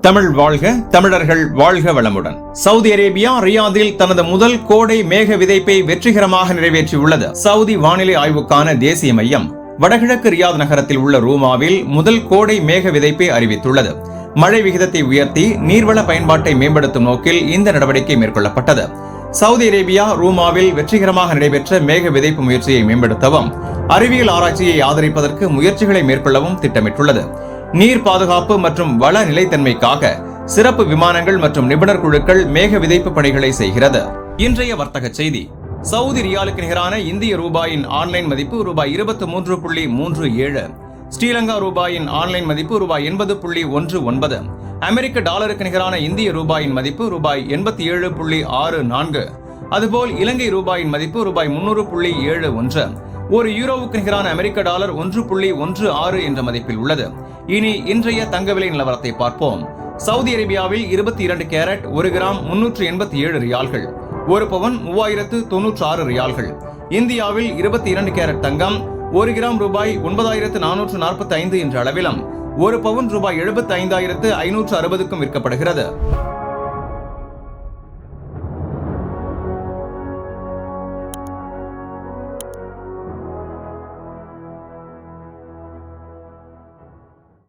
தமிழ் வாழ்க தமிழர்கள் வாழ்க வளமுடன். சவுதி அரேபியா ரியாதில் தனது முதல் கோடை மேக விதைப்பை வெற்றிகரமாக நிறைவேற்றியுள்ளது. சவுதி வானிலை ஆய்வுக்கான தேசிய மையம். வடகிழக்கு ரியாத் நகரத்தில் உள்ள ரூமாவில் முதல் கோடை மேக விதைப்பை அறிவித்துள்ளது. மழை விகிதத்தை உயர்த்தி நீர்வள பயன்பாட்டை மேம்படுத்தும் நோக்கில் இந்த நடவடிக்கை மேற்கொள்ளப்பட்டது. சவுதி அரேபியா ரூமாவில் வெற்றிகரமாக நடைபெற்ற மேக விதைப்பு முயற்சியை மேம்படுத்தவும் அறிவியல் ஆராய்ச்சியை ஆதரிப்பதற்கு முயற்சிகளை மேற்கொள்ளவும் திட்டமிட்டுள்ளது. நீர் பாதுகாப்பு மற்றும் வள நிலைத்தன்மைக்காக சிறப்பு விமானங்கள் மற்றும் நிபுணர் குழுக்கள் மேக விதைப்பு பணிகளை செய்கிறது. இன்றைய வர்த்தக செய்தி. சவுதி ரியாலுக்கு நிகரான இந்திய ரூபாயின் ஆன்லைன் மதிப்பு ரூபாய் இருபத்தி மூன்று புள்ளி மூன்று ஏழு ஸ்ரீலங்கா ரூபாயின் ஆன்லைன் மதிப்பு ரூபாய் எண்பது புள்ளி ஒன்று ஒன்பது அமெரிக்க டாலருக்கு நிகரான இந்திய ரூபாயின் மதிப்பு ரூபாய் எண்பத்தி ஏழு புள்ளி ஆறு நான்கு அதுபோல் இலங்கை ரூபாயின் மதிப்பு ரூபாய் முன்னூறு புள்ளி ஏழு ஒன்று ஒரு யூரோவுக்கு நிகரான அமெரிக்க டாலர் ஒன்று புள்ளி ஒன்று ஆறு என்ற மதிப்பில் உள்ளது. இனி இன்றைய தங்க விலை நிலவரத்தை பார்ப்போம். சவுதி அரேபியாவில் இருபத்தி இரண்டு கேரட் ஒரு கிராம் முன்னூற்று எண்பத்தி ஏழு ரியால்கள் ஒரு பவன் மூவாயிரத்து தொன்னூற்று ஆறு ரியால்கள். இந்தியாவில் இருபத்தி இரண்டு கேரட் தங்கம் ஒரு கிராம் ரூபாய் ஒன்பதாயிரத்து நானூற்று நாற்பத்தி ஐந்து என்ற அளவிலும் ஒரு பவுன் ரூபாய் எழுபத்தி ஐந்தாயிரத்து ஐநூற்று அறுபதுக்கும் விற்கப்படுகிறது.